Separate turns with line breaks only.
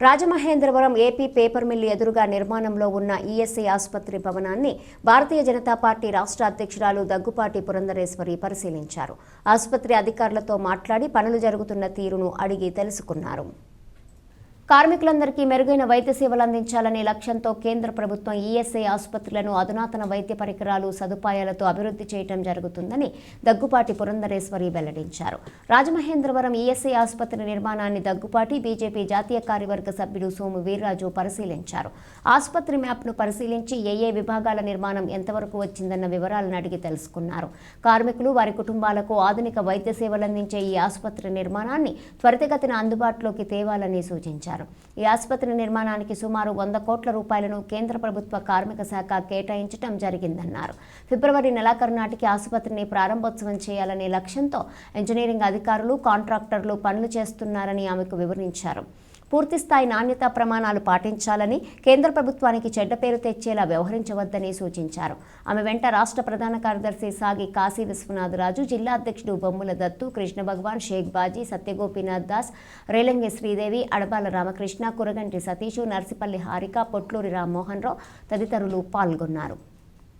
Rajamahendravaram AP paper mill ఎదురుగా నిర్మాణంలో ఉన్న ఈఎస్ఐ ఆసుపత్రి భవనాన్ని భారతీయ జనతా పార్టీ రాష్ట్ర అధ్యక్షురాలు దగ్గుపాటి పురంధరేశ్వరి పరిశీలించారు. ఆసుపత్రి అధికారులతో మాట్లాడి పనులు జరుగుతున్న తీరును అడిగి తెలుసుకున్నారు. కార్మికులందరికీ మెరుగైన వైద్య సేవలు అందించాలనే లక్ష్యంతో కేంద్ర ప్రభుత్వం ఈఎస్ఐ ఆసుపత్రులను అధునాతన వైద్య పరికరాలు సదుపాయాలతో అభివృద్ధి చేయడం జరుగుతుందని దగ్గుపాటి పురంధరేశ్వరి వెల్లడించారు. రాజమహేంద్రవరం ఈఎస్ఐ ఆసుపత్రి నిర్మాణాన్ని దగ్గుపాటి బీజేపీ జాతీయ కార్యవర్గ సభ్యుడు సోము వీర్రాజు పరిశీలించారు. ఆసుపత్రి మ్యాప్ను పరిశీలించి ఏ విభాగాల నిర్మాణం ఎంతవరకు వచ్చిందన్న వివరాలను అడిగి తెలుసుకున్నారు. కార్మికులు వారి కుటుంబాలకు ఆధునిక వైద్య సేవలు అందించే ఈ ఆసుపత్రి నిర్మాణాన్ని త్వరితగతిన అందుబాటులోకి తేవాలని సూచించారు. ఈ ఆసుపత్రి నిర్మాణానికి సుమారు వంద కోట్ల రూపాయలను కేంద్ర ప్రభుత్వ కార్మిక శాఖ కేటాయించడం జరిగిందన్నారు. ఫిబ్రవరి నెలాఖరు నాటికి ఆసుపత్రిని ప్రారంభోత్సవం చేయాలనే లక్ష్యంతో ఇంజనీరింగ్ అధికారులు కాంట్రాక్టర్లు పనులు చేస్తున్నారని ఆమెకు వివరించారు. పూర్తిస్థాయి నాణ్యతా ప్రమాణాలు పాటించాలని కేంద్ర ప్రభుత్వానికి చెడ్డ పేరు తెచ్చేలా వ్యవహరించవద్దని సూచించారు. ఆమె వెంట రాష్ట్ర ప్రధాన కార్యదర్శి సాగి కాశీ విశ్వనాథరాజు జిల్లా అధ్యక్షుడు బొమ్ముల దత్తు కృష్ణ భగవాన్ షేక్ బాజీ సత్యగోపీనాథ్ దాస్ రేలంగి శ్రీదేవి అడబాల రామకృష్ణ కురగంటి సతీషు నర్సిపల్లి హారిక పొట్లూరి రామ్మోహన్ రావు తదితరులు పాల్గొన్నారు.